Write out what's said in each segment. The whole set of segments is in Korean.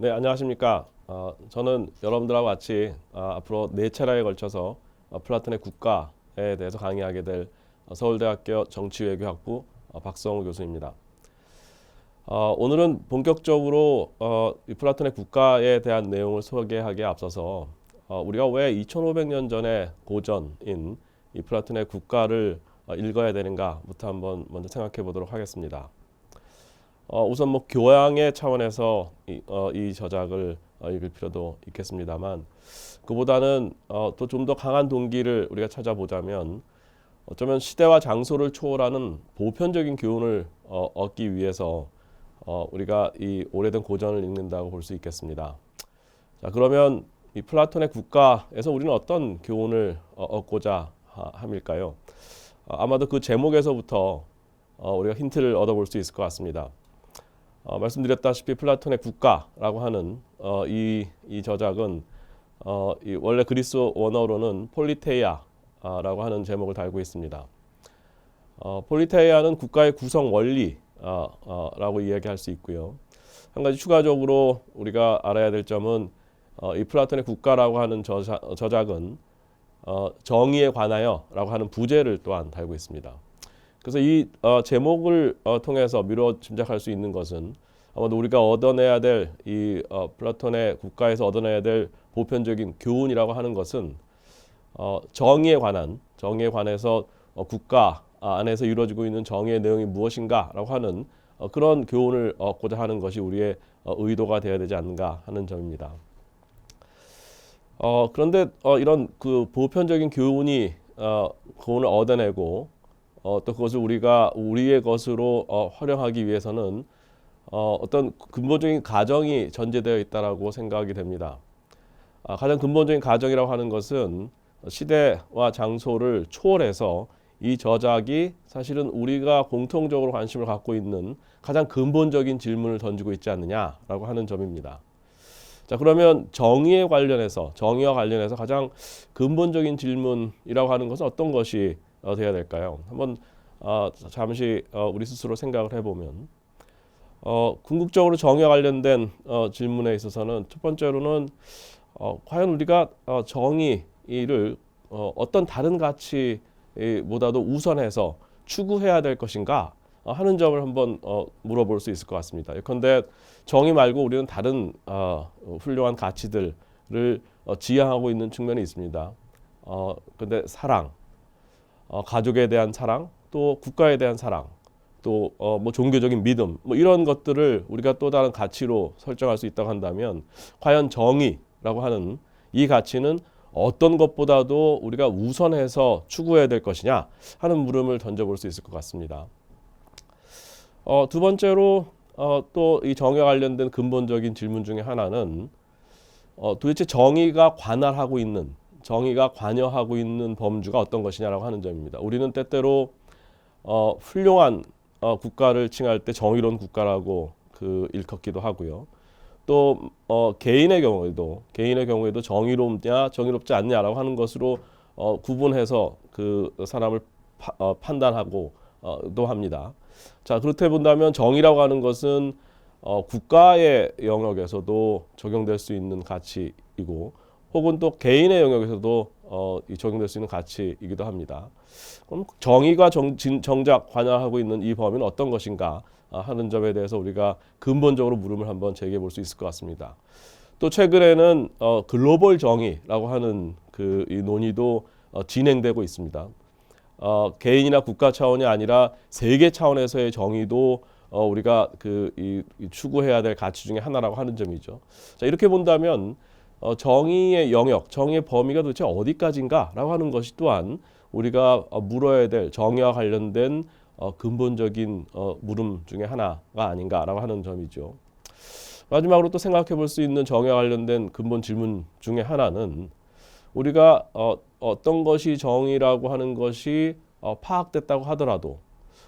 네, 안녕하십니까. 어, 저는 여러분들하고 같이 어, 앞으로 네 차례에 걸쳐서 어, 플라톤의 국가에 대해서 강의하게 될 어, 서울대학교 정치외교학부 어, 박성우 교수입니다. 어, 오늘은 본격적으로 어, 이 플라톤의 국가에 대한 내용을 소개하기에 앞서서 어, 우리가 왜 2,500년 전의 고전인 이 플라톤의 국가를 어, 읽어야 되는가부터 한번 먼저 생각해 보도록 하겠습니다. 어, 우선 뭐 교양의 차원에서 이, 어, 이 저작을 어, 읽을 필요도 있겠습니다만 그보다는 어, 또 좀 더 강한 동기를 우리가 찾아보자면 어쩌면 시대와 장소를 초월하는 보편적인 교훈을 어, 얻기 위해서 어, 우리가 이 오래된 고전을 읽는다고 볼 수 있겠습니다. 자 그러면 이 플라톤의 국가에서 우리는 어떤 교훈을 어, 얻고자 하- 함일까요? 어, 아마도 그 제목에서부터 어, 우리가 힌트를 얻어볼 수 있을 것 같습니다. 어, 말씀드렸다시피 플라톤의 국가라고 하는 어, 이, 이 저작은 어, 이 원래 그리스 원어로는 폴리테이아라고 하는 제목을 달고 있습니다. 어, 폴리테이아는 국가의 구성 원리라고 이야기할 수 있고요. 한 가지 추가적으로 우리가 알아야 될 점은 어, 이 플라톤의 국가라고 하는 저자, 저작은 어, 정의에 관하여라고 하는 부제를 또한 달고 있습니다. 그래서 이 어, 제목을 어, 통해서 미뤄 짐작할 수 있는 것은 아마도 우리가 얻어내야 될 이 어, 플라톤의 국가에서 얻어내야 될 보편적인 교훈이라고 하는 것은 어, 정의에 관한 정의에 관해서 어, 국가 안에서 이루어지고 있는 정의의 내용이 무엇인가라고 하는 어, 그런 교훈을 얻고자 하는 것이 우리의 어, 의도가 되어야 되지 않는가 하는 점입니다. 어, 그런데 어, 이런 그 보편적인 교훈이 어, 교훈을 얻어내고 어, 또 그것을 우리가 우리의 것으로 어, 활용하기 위해서는 어, 어떤 근본적인 가정이 전제되어 있다라고 생각이 됩니다. 아, 가장 근본적인 가정이라고 하는 것은 시대와 장소를 초월해서 이 저작이 사실은 우리가 공통적으로 관심을 갖고 있는 가장 근본적인 질문을 던지고 있지 않느냐라고 하는 점입니다. 자 그러면 정의에 관련해서 정의와 관련해서 가장 근본적인 질문이라고 하는 것은 어떤 것이 어, 돼야 될까요? 한번 어, 잠시 어, 우리 스스로 생각을 해보면 어, 궁극적으로 정의와 관련된 어, 질문에 있어서는 첫 번째로는 어, 과연 우리가 어, 정의를 어, 어떤 다른 가치보다도 우선해서 추구해야 될 것인가 어, 하는 점을 한번 어, 물어볼 수 있을 것 같습니다. 예컨대 정의 말고 우리는 다른 어, 훌륭한 가치들을 어, 지향하고 있는 측면이 있습니다. 어, 근데 사랑, 어, 가족에 대한 사랑, 또 국가에 대한 사랑, 또 어, 뭐 종교적인 믿음, 뭐 이런 것들을 우리가 또 다른 가치로 설정할 수 있다고 한다면 과연 정의라고 하는 이 가치는 어떤 것보다도 우리가 우선해서 추구해야 될 것이냐 하는 물음을 던져볼 수 있을 것 같습니다. 어, 두 번째로 어, 또 이 정의와 관련된 근본적인 질문 중에 하나는 어, 도대체 정의가 관할하고 있는 정의가 관여하고 있는 범주가 어떤 것이냐라고 하는 점입니다. 우리는 때때로 어, 훌륭한 어, 국가를 칭할 때 정의로운 국가라고 그 일컫기도 하고요. 또 어, 개인의 경우에도 개인의 경우에도 정의롭냐 정의롭지 않냐라고 하는 것으로 어, 구분해서 그 사람을 파, 어, 판단하고 어, 도 합니다. 자 그렇게 본다면 정의라고 하는 것은 어, 국가의 영역에서도 적용될 수 있는 가치이고 혹은 또 개인의 영역에서도 어, 이 적용될 수 있는 가치이기도 합니다. 그럼 정의가 정, 진- 정작 관여하고 있는 이 범위는 어떤 것인가 아, 하는 점에 대해서 우리가 근본적으로 물음을 한번 제기해 볼 수 있을 것 같습니다. 또 최근에는 어, 글로벌 정의라고 하는 그 이 논의도 어, 진행되고 있습니다. 어, 개인이나 국가 차원이 아니라 세계 차원에서의 정의도 어, 우리가 그 이, 이 추구해야 될 가치 중에 하나라고 하는 점이죠. 자 이렇게 본다면 어, 정의의 영역, 정의의 범위가 도대체 어디까지인가라고 하는 것이 또한 우리가 어, 물어야 될 정의와 관련된 어, 근본적인 어, 물음 중에 하나가 아닌가라고 하는 점이죠. 마지막으로 또 생각해 볼 수 있는 정의와 관련된 근본 질문 중에 하나는 우리가 어, 어떤 것이 정의라고 하는 것이 어, 파악됐다고 하더라도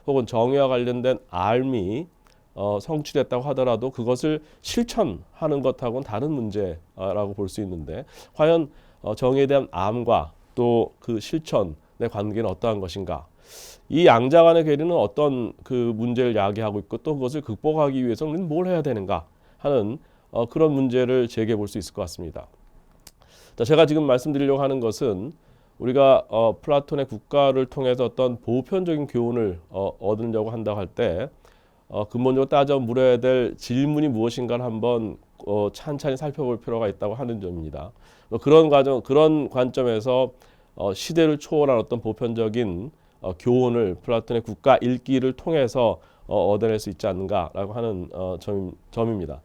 혹은 정의와 관련된 알미 어, 성취됐다고 하더라도 그것을 실천하는 것하고는 다른 문제라고 볼 수 있는데 과연 어, 정의에 대한 암과 또 그 실천의 관계는 어떠한 것인가? 이 양자 간의 괴리는 어떤 그 문제를 야기하고 있고 또 그것을 극복하기 위해서는 뭘 해야 되는가 하는 어, 그런 문제를 제기해 볼 수 있을 것 같습니다. 자, 제가 지금 말씀드리려고 하는 것은 우리가 어, 플라톤의 국가를 통해서 어떤 보편적인 교훈을 어, 얻으려고 한다고 할때 어, 근본적으로 따져 물어야 될 질문이 무엇인가를 한번 어, 찬찬히 살펴볼 필요가 있다고 하는 점입니다. 어, 그런 과정, 그런 관점에서 어, 시대를 초월한 어떤 보편적인 어, 교훈을 플라톤의 국가 읽기를 통해서 어, 얻어낼 수 있지 않는가라고 하는 어, 점, 점입니다.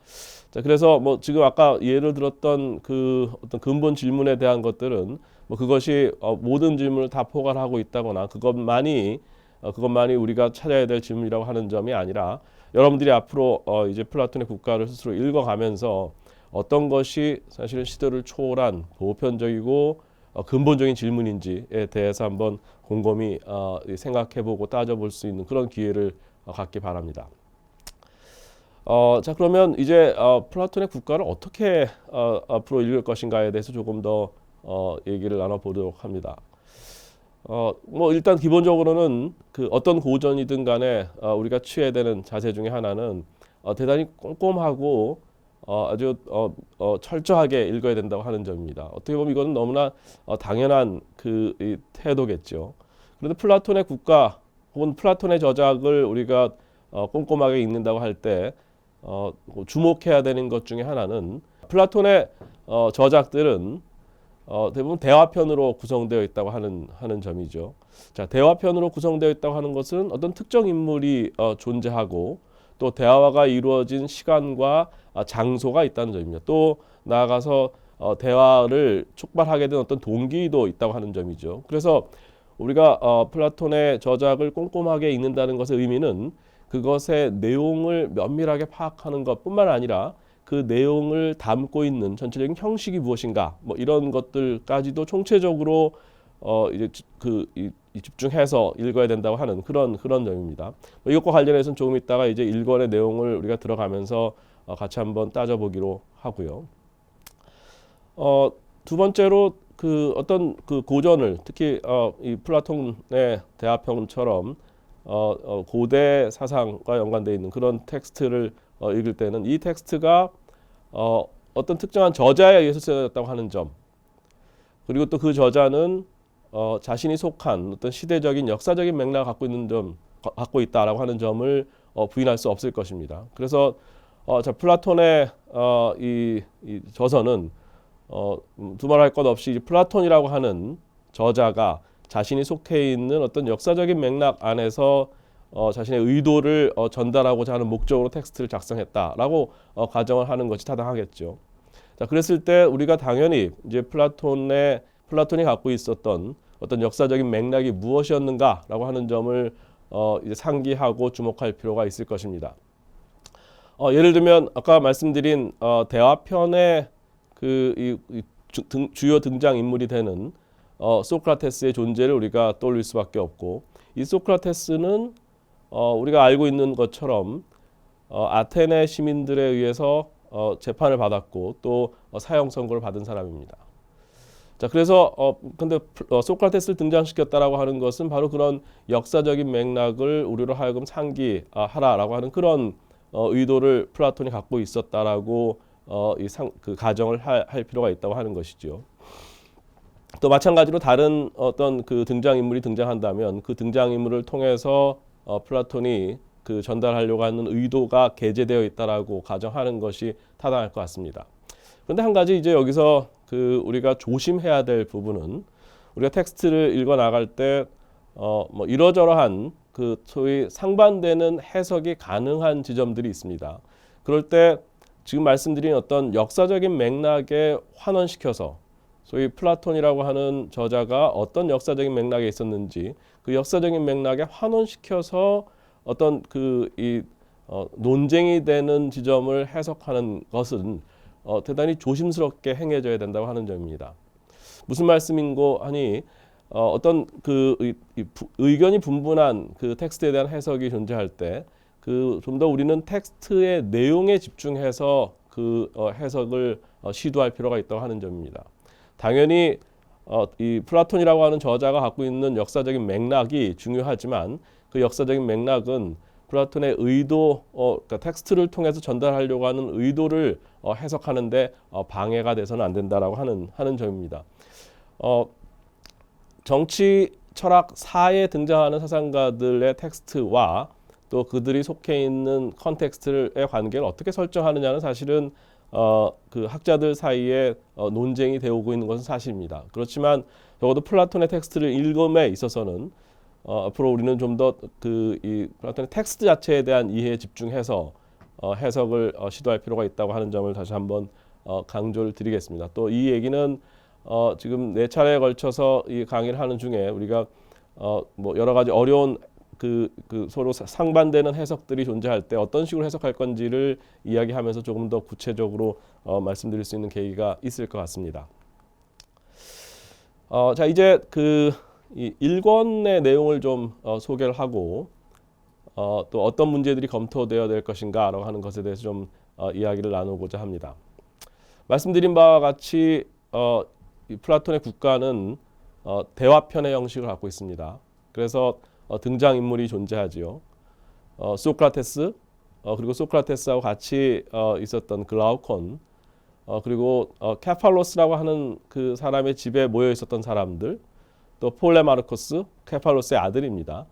자, 그래서 뭐 지금 아까 예를 들었던 그 어떤 근본 질문에 대한 것들은 뭐 그것이 어, 모든 질문을 다 포괄하고 있다거나 그것만이 어, 그것만이 우리가 찾아야 될 질문이라고 하는 점이 아니라 여러분들이 앞으로 어, 이제 플라톤의 국가를 스스로 읽어가면서 어떤 것이 사실은 시대를 초월한 보편적이고 어, 근본적인 질문인지에 대해서 한번 곰곰이 어, 생각해보고 따져볼 수 있는 그런 기회를 어, 갖기 바랍니다. 어, 자 그러면 이제 어, 플라톤의 국가를 어떻게 어, 앞으로 읽을 것인가에 대해서 조금 더 어, 얘기를 나눠보도록 합니다. 어, 뭐 일단 기본적으로는 그 어떤 고전이든 간에 어, 우리가 취해야 되는 자세 중에 하나는 어, 대단히 꼼꼼하고 어, 아주 어, 어, 철저하게 읽어야 된다고 하는 점입니다. 어떻게 보면 이거는 너무나 어, 당연한 그 이, 태도겠죠. 그런데 플라톤의 국가 혹은 플라톤의 저작을 우리가 어, 꼼꼼하게 읽는다고 할때 어, 뭐 주목해야 되는 것 중에 하나는 플라톤의 어, 저작들은 어, 대부분 대화편으로 구성되어 있다고 하는 하는 점이죠. 자, 대화편으로 구성되어 있다고 하는 것은 어떤 특정 인물이 어, 존재하고 또 대화가 이루어진 시간과 아, 장소가 있다는 점입니다. 또 나아가서 어, 대화를 촉발하게 된 어떤 동기도 있다고 하는 점이죠. 그래서 우리가 어, 플라톤의 저작을 꼼꼼하게 읽는다는 것의 의미는 그것의 내용을 면밀하게 파악하는 것뿐만 아니라 그 내용을 담고 있는 전체적인 형식이 무엇인가 뭐 이런 것들까지도 총체적으로 어 이제 그 이, 이 집중해서 읽어야 된다고 하는 그런 그런 점입니다. 뭐 이것과 관련해서는 조금 있다가 이제 일권의 내용을 우리가 들어가면서 어 같이 한번 따져보기로 하고요. 어 두 번째로 그 어떤 그 고전을 특히 어 이 플라톤의 대화평처럼 어, 어, 고대 사상과 연관되어 있는 그런 텍스트를 어, 읽을 때는 이 텍스트가 어, 어떤 특정한 저자에 의해서 쓰여졌다고 하는 점 그리고 또 그 저자는 어, 자신이 속한 어떤 시대적인 역사적인 맥락을 갖고 있는 점 갖고 있다라고 하는 점을 어, 부인할 수 없을 것입니다. 그래서 어, 자 플라톤의 어, 이, 이 저서는 어, 두말할 것 없이 플라톤이라고 하는 저자가 자신이 속해 있는 어떤 역사적인 맥락 안에서 어, 자신의 의도를 어, 전달하고자 하는 목적으로 텍스트를 작성했다라고 어, 가정을 하는 것이 타당하겠죠. 자, 그랬을 때 우리가 당연히 이제 플라톤의 플라톤이 갖고 있었던 어떤 역사적인 맥락이 무엇이었는가라고 하는 점을 어, 이제 상기하고 주목할 필요가 있을 것입니다. 어, 예를 들면 아까 말씀드린 어, 대화편의 그 이, 이 주, 등, 주요 등장 인물이 되는 어, 소크라테스의 존재를 우리가 떠올릴 수밖에 없고 이 소크라테스는 어, 우리가 알고 있는 것처럼 어, 아테네 시민들에 의해서 어, 재판을 받았고 또 어, 사형 선고를 받은 사람입니다. 자 그래서 어 근데 어, 소크라테스를 등장시켰다라고 하는 것은 바로 그런 역사적인 맥락을 우리로 하여금 상기하라라고 하는 그런 어, 의도를 플라톤이 갖고 있었다라고 어, 이 상 그 가정을 할, 할 필요가 있다고 하는 것이죠. 또 마찬가지로 다른 어떤 그 등장 인물이 등장한다면 그 등장 인물을 통해서 어, 플라톤이 그 전달하려고 하는 의도가 게재되어 있다라고 가정하는 것이 타당할 것 같습니다. 그런데 한 가지 이제 여기서 그 우리가 조심해야 될 부분은 우리가 텍스트를 읽어 나갈 때 어, 뭐 이러저러한 그 소위 상반되는 해석이 가능한 지점들이 있습니다. 그럴 때 지금 말씀드린 어떤 역사적인 맥락에 환원시켜서 소위 플라톤이라고 하는 저자가 어떤 역사적인 맥락에 있었는지 그 역사적인 맥락에 환원시켜서 어떤 그이 어, 논쟁이 되는 지점을 해석하는 것은 어, 대단히 조심스럽게 행해져야 된다고 하는 점입니다. 무슨 말씀인고 하니 어, 어떤 그 의, 의견이 분분한 그 텍스트에 대한 해석이 존재할 때 그 좀 더 우리는 텍스트의 내용에 집중해서 그 어, 해석을 어, 시도할 필요가 있다고 하는 점입니다. 당연히 어, 이 플라톤이라고 하는 저자가 갖고 있는 역사적인 맥락이 중요하지만 그 역사적인 맥락은 플라톤의 의도, 어, 그러니까 텍스트를 통해서 전달하려고 하는 의도를 어, 해석하는데 어, 방해가 돼서는 안 된다라고 하는 하는 점입니다. 어, 정치 철학 사에 등장하는 사상가들의 텍스트와 또 그들이 속해 있는 컨텍스트의 관계를 어떻게 설정하느냐는 사실은 어, 그 학자들 사이에 어, 논쟁이 되어오고 있는 것은 사실입니다. 그렇지만 적어도 플라톤의 텍스트를 읽음에 있어서는 어, 앞으로 우리는 좀 더 그 이 플라톤의 텍스트 자체에 대한 이해에 집중해서 어, 해석을 어, 시도할 필요가 있다고 하는 점을 다시 한번 어, 강조를 드리겠습니다. 또 이 얘기는 어, 지금 네 차례에 걸쳐서 이 강의를 하는 중에 우리가 어, 뭐 여러 가지 어려운 그, 그 서로 사- 상반되는 해석들이 존재할 때 어떤 식으로 해석할 건지를 이야기하면서 조금 더 구체적으로 어, 말씀드릴 수 있는 계기가 있을 것 같습니다. 어, 자 이제 그이 1권의 내용을 좀 어, 소개를 하고 어, 또 어떤 문제들이 검토되어야 될 것인가라고 하는 것에 대해서 좀 어, 이야기를 나누고자 합니다. 말씀드린 바와 같이 어, 이 플라톤의 국가는 어, 대화편의 형식을 갖고 있습니다. 그래서 어, 등장 인물이 존재하지요. 어, 소크라테스 어, 그리고 소크라테스하고 같이 어, 있었던 글라우콘 어, 그리고 어, 케팔로스라고 하는 그 사람의 집에 모여 있었던 사람들 또 폴레마르코스 케팔로스의 아들입니다.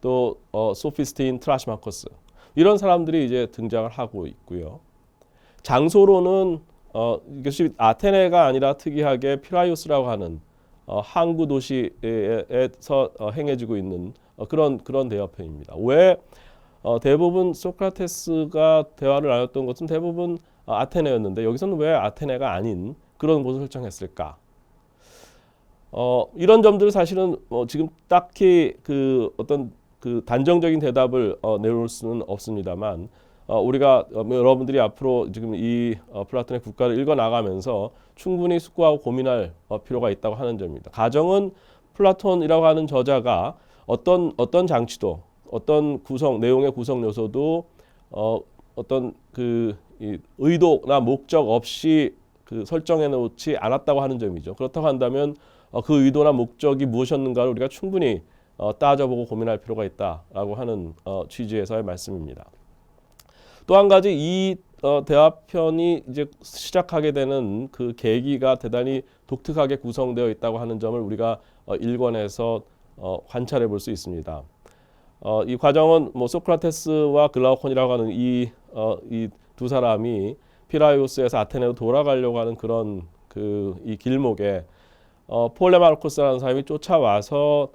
또 어, 소피스틴 트라시마코스 이런 사람들이 이제 등장을 하고 있고요. 장소로는 어, 이것이 아테네가 아니라 특이하게 피라이오스라고 하는 어, 항구 도시에서 어, 행해지고 있는 어, 그런 그런 대화편입니다. 왜 어, 대부분 소크라테스가 대화를 나눴던 것은 대부분 어, 아테네였는데 여기서는 왜 아테네가 아닌 그런 곳을 설정했을까? 어, 이런 점들을 사실은 어, 지금 딱히 그 어떤 그 단정적인 대답을 어, 내놓을 수는 없습니다만 어, 우리가 어, 여러분들이 앞으로 지금 이 어, 플라톤의 국가를 읽어 나가면서 충분히 숙고하고 고민할 어, 필요가 있다고 하는 점입니다. 가정은 플라톤이라고 하는 저자가 어떤 어떤 장치도 어떤 구성 내용의 구성 요소도 어, 어떤 그 이 의도나 목적 없이 그 설정해 놓지 않았다고 하는 점이죠. 그렇다고 한다면 어, 그 의도나 목적이 무엇이었는가를 우리가 충분히 어, 따져보고 고민할 필요가 있다라고 하는 어, 취지에서의 말씀입니다. 또 한 가지 이 어, 대화편이 이제 시작하게 되는 그 계기가 대단히 독특하게 구성되어 있다고 하는 점을 우리가 어, 1권에서 어, 관찰해 볼 수 있습니다. 어, 이 과정은 뭐 소크라테스와 글라우콘이라고 하는 이 어, 이 두 사람이 피라이오스에서 아테네로 돌아가려고 하는 그런 그 이 길목에 어, 폴레마르코스라는 사람이 쫓아와서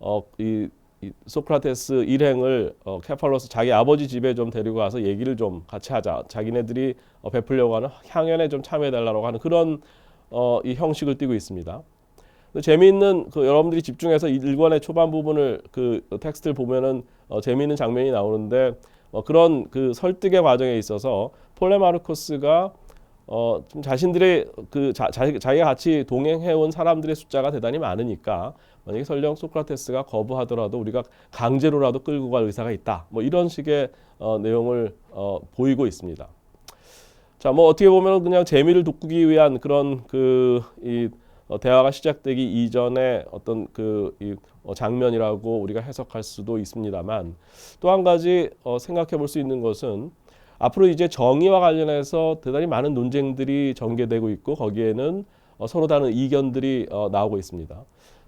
어, 이, 이 소크라테스 일행을 어, 케팔로스 자기 아버지 집에 좀 데리고 가서 얘기를 좀 같이 하자. 자기네들이 어, 베풀려고 하는 향연에 좀 참여해 달라고 하는 그런 어, 이 형식을 띠고 있습니다. 재미있는 그 여러분들이 집중해서 이 일권의 초반 부분을 그 텍스트를 보면은 어, 재미있는 장면이 나오는데 어, 그런 그 설득의 과정에 있어서 폴레마르코스가 어, 좀 자신들의 그 자, 자, 자기가 같이 동행해 온 사람들의 숫자가 대단히 많으니까 만약에 설령 소크라테스가 거부하더라도 우리가 강제로라도 끌고 갈 의사가 있다. 뭐 이런 식의 어, 내용을 어, 보이고 있습니다. 자, 뭐 어떻게 보면 그냥 재미를 돋구기 위한 그런 그이 어, 대화가 시작되기 이전에 어떤 그 이 어, 장면이라고 우리가 해석할 수도 있습니다만 또 한 가지 어, 생각해 볼 수 있는 것은 앞으로 이제 정의와 관련해서 대단히 많은 논쟁들이 전개되고 있고 거기에는 어, 서로 다른 의견들이 어, 나오고 있습니다.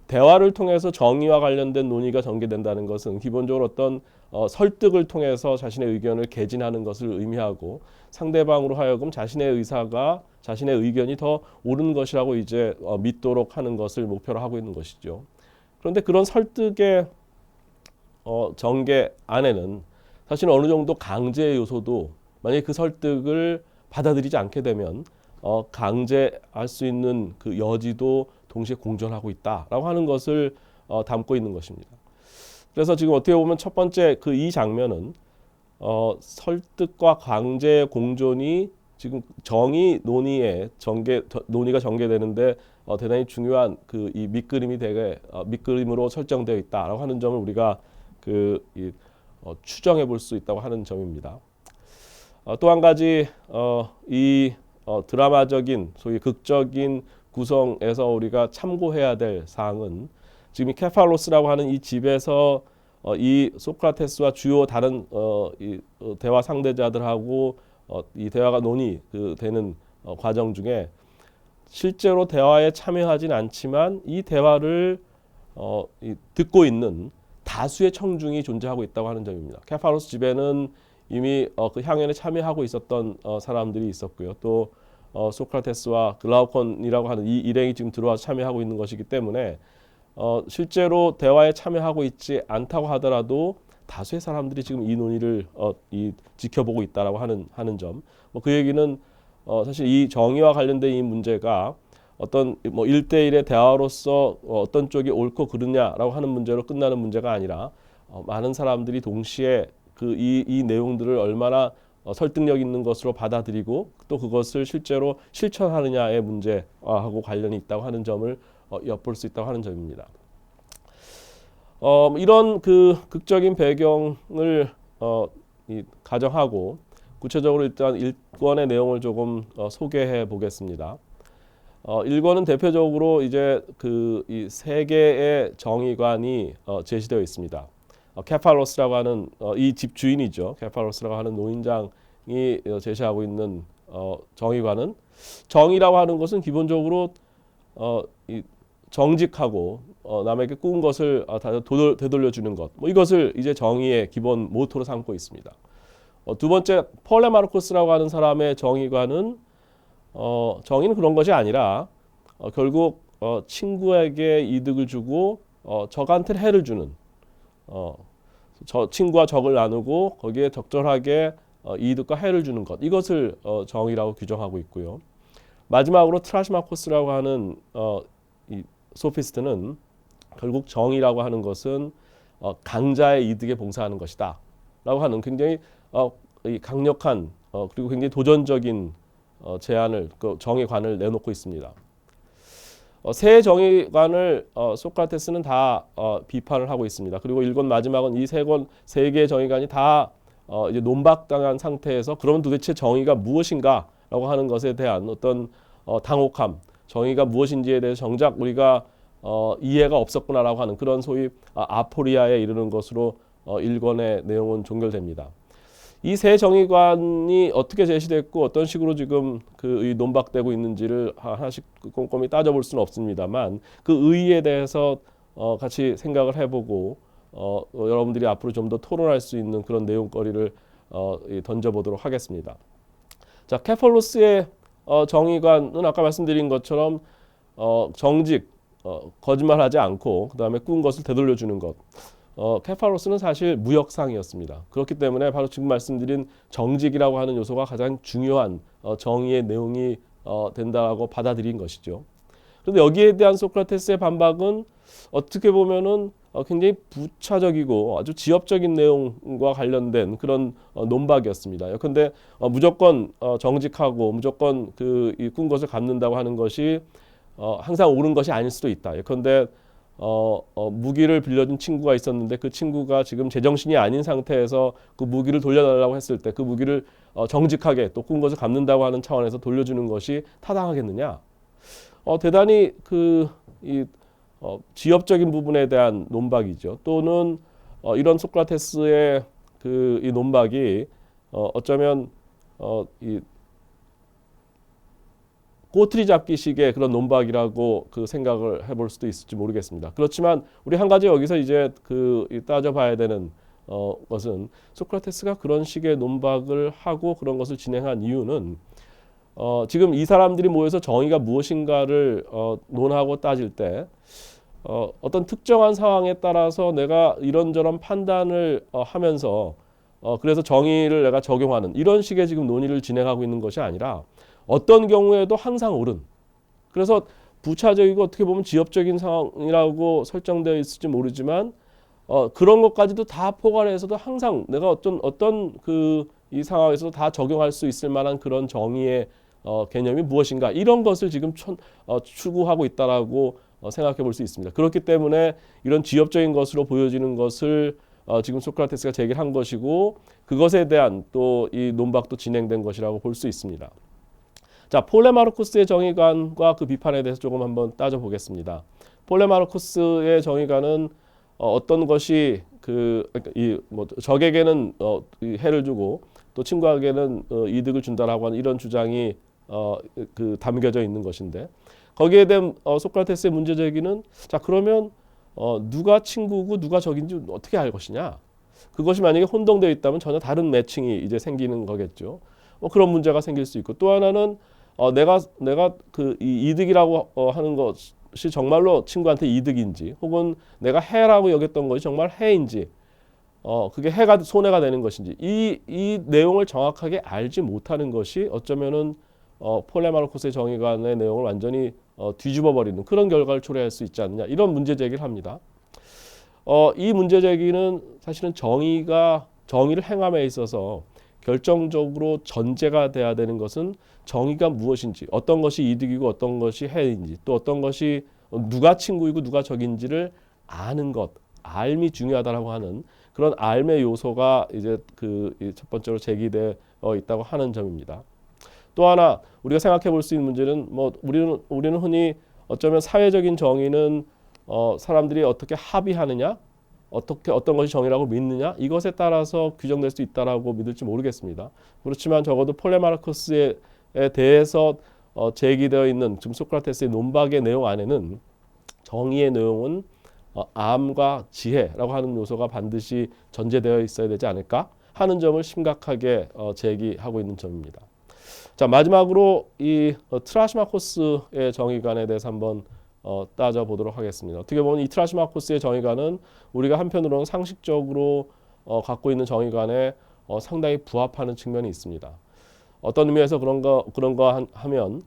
대화를 통해서 정의와 관련된 논의가 전개된다는 것은 기본적으로 어떤 어, 설득을 통해서 자신의 의견을 개진하는 것을 의미하고 상대방으로 하여금 자신의 의사가 자신의 의견이 더 옳은 것이라고 이제 어, 믿도록 하는 것을 목표로 하고 있는 것이죠. 그런데 그런 설득의 어, 전개 안에는 사실 어느 정도 강제 요소도 만약에 그 설득을 받아들이지 않게 되면 어, 강제할 수 있는 그 여지도 동시에 공존하고 있다라고 하는 것을 어, 담고 있는 것입니다. 그래서 지금 어떻게 보면 첫 번째 그 이 장면은 어, 설득과 강제 공존이 지금 정의 논의에 전개 저- 논의가 전개되는데 어, 대단히 중요한 그 이 밑그림이 되게 어, 밑그림으로 설정되어 있다라고 하는 점을 우리가 그 이, 어, 추정해 볼 수 있다고 하는 점입니다. 어, 또한 가지 어, 이 어, 드라마적인 소위 극적인 구성에서 우리가 참고해야 될 사항은 지금 이 케팔로스라고 하는 이 집에서 어, 이 소크라테스와 주요 다른 어, 이, 어, 대화 상대자들하고 어, 이 대화가 논의 그 되는 어, 과정 중에 실제로 대화에 참여하진 않지만 이 대화를 어, 이, 듣고 있는 다수의 청중이 존재하고 있다고 하는 점입니다. 케파로스 집에는 이미 어, 그 향연에 참여하고 있었던 어, 사람들이 있었고요. 또 어, 소크라테스와 글라우콘이라고 하는 이 일행이 지금 들어와서 참여하고 있는 것이기 때문에 어, 실제로 대화에 참여하고 있지 않다고 하더라도 다수의 사람들이 지금 이 논의를 어, 이 지켜보고 있다라고 하는 하는 점. 뭐 그 얘기는 어, 사실 이 정의와 관련된 이 문제가 어떤 뭐 일대일의 대화로서 어, 어떤 쪽이 옳고 그르냐라고 하는 문제로 끝나는 문제가 아니라 어, 많은 사람들이 동시에 그이 이 내용들을 얼마나 어, 설득력 있는 것으로 받아들이고 또 그것을 실제로 실천하느냐의 문제하고 관련이 있다고 하는 점을 어, 엿볼 수 있다고 하는 점입니다. 어, 이런 그 극적인 배경을 어, 이, 가정하고 구체적으로 일단 일권의 내용을 조금 어, 소개해 보겠습니다. 어, 일권은 대표적으로 이제 그 이 세 개의 정의관이 어, 제시되어 있습니다. 어, 케파로스라고 하는 어, 이 집 주인이죠. 케파로스라고 하는 노인장이 어, 제시하고 있는 어, 정의관은 정의라고 하는 것은 기본적으로 어, 이 정직하고 어, 남에게 꾸은 것을 어, 되돌려 주는 것. 뭐 이것을 이제 정의의 기본 모토로 삼고 있습니다. 어, 두 번째 폴레마르코스라고 하는 사람의 정의관은 어, 정의는 그런 것이 아니라 어, 결국 어, 친구에게 이득을 주고 어, 적한테 해를 주는 어, 저 친구와 적을 나누고 거기에 적절하게 어, 이득과 해를 주는 것 이것을 어, 정의라고 규정하고 있고요. 마지막으로 트라시마코스라고 하는 어, 이 소피스트는 결국 정의라고 하는 것은 어, 강자의 이득에 봉사하는 것이다라고 하는 굉장히 어, 이 강력한 어, 그리고 굉장히 도전적인 어, 제안을 그 정의관을 내놓고 있습니다. 어, 세 정의관을 어, 소크라테스는 다 어, 비판을 하고 있습니다. 그리고 일권 마지막은 이 세권세 개의 정의관이 다 어, 이제 논박당한 상태에서 그럼 도대체 정의가 무엇인가라고 하는 것에 대한 어떤 어, 당혹함, 정의가 무엇인지에 대해서 정작 우리가 어, 이해가 없었구나라고 하는 그런 소위 아, 아포리아에 이르는 것으로 어, 일권의 내용은 종결됩니다. 이 세 정의관이 어떻게 제시됐고 어떤 식으로 지금 그 논박되고 있는지를 하나씩 꼼꼼히 따져볼 수는 없습니다만 그 의의에 대해서 어, 같이 생각을 해보고 어, 여러분들이 앞으로 좀 더 토론할 수 있는 그런 내용거리를 어, 던져보도록 하겠습니다. 자, 케폴로스의 어, 정의관은 아까 말씀드린 것처럼 어, 정직, 어, 거짓말하지 않고 그 다음에 꾼 것을 되돌려주는 것. 어, 케파로스는 사실 무역상이었습니다. 그렇기 때문에 바로 지금 말씀드린 정직이라고 하는 요소가 가장 중요한 어, 정의의 내용이 어, 된다고 받아들인 것이죠. 그런데 여기에 대한 소크라테스의 반박은 어떻게 보면은 어, 굉장히 부차적이고 아주 지엽적인 내용과 관련된 그런 어, 논박이었습니다. 그런데 어, 무조건 어, 정직하고 무조건 그꾼 것을 갚는다고 하는 것이 어, 항상 옳은 것이 아닐 수도 있다. 그런데 어, 어, 무기를 빌려준 친구가 있었는데 그 친구가 지금 제정신이 아닌 상태에서 그 무기를 돌려달라고 했을 때 그 무기를 어, 정직하게 또 꾼 것을 갚는다고 하는 차원에서 돌려주는 것이 타당하겠느냐? 어, 대단히 그 이 어, 지엽적인 부분에 대한 논박이죠. 또는 어, 이런 소크라테스의 그 이 논박이 어, 어쩌면 어, 이 꼬투리 잡기식의 그런 논박이라고 그 생각을 해볼 수도 있을지 모르겠습니다. 그렇지만 우리 한 가지 여기서 이제 그 따져봐야 되는 어, 것은 소크라테스가 그런 식의 논박을 하고 그런 것을 진행한 이유는 어, 지금 이 사람들이 모여서 정의가 무엇인가를 어, 논하고 따질 때 어, 어떤 특정한 상황에 따라서 내가 이런저런 판단을 어, 하면서 어, 그래서 정의를 내가 적용하는 이런 식의 지금 논의를 진행하고 있는 것이 아니라 어떤 경우에도 항상 옳은. 그래서 부차적이고 어떻게 보면 지엽적인 상황이라고 설정되어 있을지 모르지만 어, 그런 것까지도 다 포괄해서도 항상 내가 어떤 어떤 그 이 상황에서도 다 적용할 수 있을 만한 그런 정의의 어, 개념이 무엇인가 이런 것을 지금 천, 어, 추구하고 있다라고 어, 생각해 볼 수 있습니다. 그렇기 때문에 이런 지엽적인 것으로 보여지는 것을 어, 지금 소크라테스가 제기한 것이고 그것에 대한 또 이 논박도 진행된 것이라고 볼 수 있습니다. 자, 폴레마르쿠스의 정의관과 그 비판에 대해서 조금 한번 따져 보겠습니다. 폴레마르쿠스의 정의관은 어, 어떤 것이 그 이뭐 적에게는 어, 해를 주고 또 친구에게는 어, 이득을 준다라고 하는 이런 주장이 어, 그 담겨져 있는 것인데 거기에 대한 어, 소크라테스의 문제 제기는 자 그러면 어, 누가 친구고 누가 적인지 어떻게 알 것이냐? 그것이 만약에 혼동되어 있다면 전혀 다른 매칭이 이제 생기는 거겠죠. 어, 그런 문제가 생길 수 있고 또 하나는 어, 내가 내가 그이 이득이라고 어, 하는 것이 정말로 친구한테 이득인지 혹은 내가 해라고 여겼던 것이 정말 해인지 어 그게 해가 손해가 되는 것인지 이 이 내용을 정확하게 알지 못하는 것이 어쩌면은 어 폴레마르코스의 정의관의 내용을 완전히 어, 뒤집어 버리는 그런 결과를 초래할 수 있지 않느냐 이런 문제 제기를 합니다. 어, 이 문제 제기는 사실은 정의가 정의를 행함에 있어서 결정적으로 전제가 돼야 되는 것은 정의가 무엇인지 어떤 것이 이득이고 어떤 것이 해인지 또 어떤 것이 누가 친구이고 누가 적인지를 아는 것 알미 중요하다라고 하는 그런 알의 요소가 이제 그 첫 번째로 제기되어 있다고 하는 점입니다. 또 하나 우리가 생각해 볼 수 있는 문제는 뭐 우리는 우리는 흔히 어쩌면 사회적인 정의는 어 사람들이 어떻게 합의하느냐 어떻게 어떤 것이 정의라고 믿느냐 이것에 따라서 규정될 수 있다라고 믿을지 모르겠습니다. 그렇지만 적어도 폴레마르크스에 대해서 어 제기되어 있는 지금 소크라테스의 논박의 내용 안에는 정의의 내용은 어, 암과 지혜라고 하는 요소가 반드시 전제되어 있어야 되지 않을까 하는 점을 심각하게 어, 제기하고 있는 점입니다. 자 마지막으로 이 어, 트라시마코스의 정의관에 대해서 한번 어, 따져 보도록 하겠습니다. 어떻게 보면 이 트라시마코스의 정의관은 우리가 한편으로는 상식적으로 어, 갖고 있는 정의관에 어, 상당히 부합하는 측면이 있습니다. 어떤 의미에서 그런 거 그런 거 한- 하면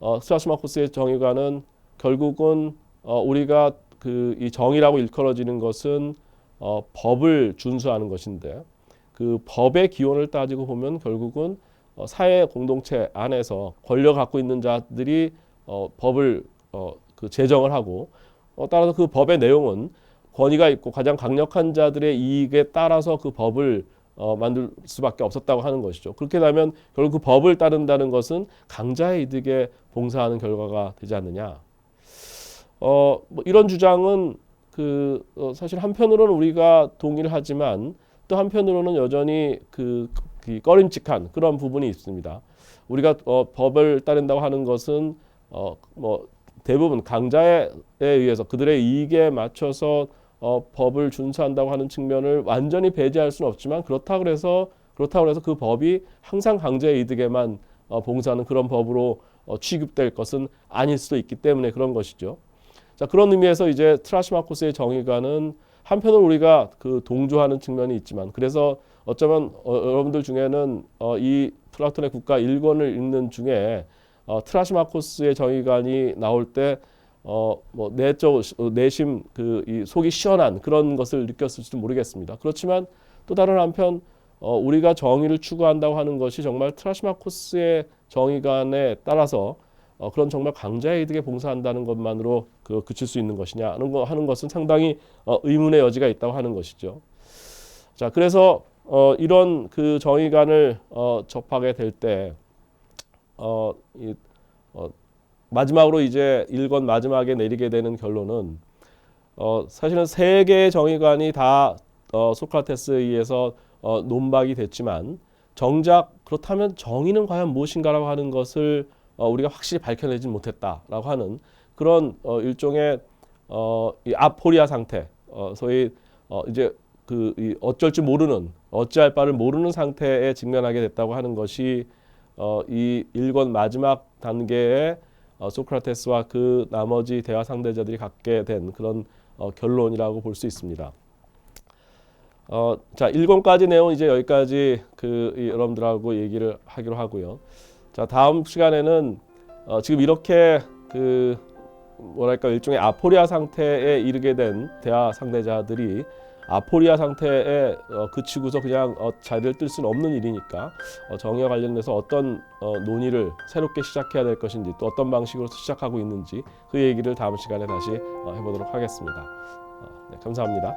어, 트라시마코스의 정의관은 결국은 어, 우리가 그 이 정의라고 일컬어지는 것은 어, 법을 준수하는 것인데 그 법의 기원을 따지고 보면 결국은 어, 사회 공동체 안에서 권력 갖고 있는 자들이 어, 법을 어, 그 제정을 하고 어, 따라서 그 법의 내용은 권위가 있고 가장 강력한 자들의 이익에 따라서 그 법을 어, 만들 수밖에 없었다고 하는 것이죠. 그렇게 되면 결국 그 법을 따른다는 것은 강자의 이득에 봉사하는 결과가 되지 않느냐. 어, 뭐 이런 주장은 그 어, 사실 한편으로는 우리가 동의를 하지만 또 한편으로는 여전히 그, 그 꺼림칙한 그런 부분이 있습니다. 우리가 어, 법을 따른다고 하는 것은 어, 뭐 대부분 강자에 의해서 그들의 이익에 맞춰서 어, 법을 준수한다고 하는 측면을 완전히 배제할 수는 없지만 그렇다 그래서 그렇다고 해서 그 법이 항상 강자의 이득에만 어, 봉사하는 그런 법으로 어, 취급될 것은 아닐 수도 있기 때문에 그런 것이죠. 자 그런 의미에서 이제 트라시마코스의 정의가는 한편으로 우리가 그 동조하는 측면이 있지만 그래서 어쩌면 어, 여러분들 중에는 어, 이 플라톤의 국가 1권을 읽는 중에 어, 트라시마코스의 정의관이 나올 때 어, 뭐 내적 어, 내심 그 이 속이 시원한 그런 것을 느꼈을지도 모르겠습니다. 그렇지만 또 다른 한편 어, 우리가 정의를 추구한다고 하는 것이 정말 트라시마코스의 정의관에 따라서 어, 그런 정말 강자의 이득에 봉사한다는 것만으로 그 그칠 수 있는 것이냐 하는 거 하는 것은 상당히 어, 의문의 여지가 있다고 하는 것이죠. 자, 그래서 어, 이런 그 정의관을 어, 접하게 될때 어, 이, 어, 마지막으로 이제 일권 마지막에 내리게 되는 결론은 어, 사실은 세 개의 정의관이 다 어, 소크라테스에 의해서 어, 논박이 됐지만 정작 그렇다면 정의는 과연 무엇인가라고 하는 것을 어, 우리가 확실히 밝혀내지 못했다라고 하는 그런 어, 일종의 어, 이 아포리아 상태, 어, 소위 어, 이제 그 이 어쩔 줄 모르는 어찌할 바를 모르는 상태에 직면하게 됐다고 하는 것이 어, 이 일권 마지막 단계에 어, 소크라테스와 그 나머지 대화 상대자들이 갖게 된 그런 어, 결론이라고 볼 수 있습니다. 어, 자, 1권까지 내용 이제 여기까지 그 이, 여러분들하고 얘기를 하기로 하고요. 자, 다음 시간에는 어, 지금 이렇게 그 뭐랄까 일종의 아포리아 상태에 이르게 된 대화 상대자들이 아포리아 상태에 어, 그치고서 그냥 어, 자리를 뜰 수는 없는 일이니까 어, 정의와 관련돼서 어떤 어, 논의를 새롭게 시작해야 될 것인지 또 어떤 방식으로 시작하고 있는지 그 얘기를 다음 시간에 다시 어, 해보도록 하겠습니다. 어, 네, 감사합니다.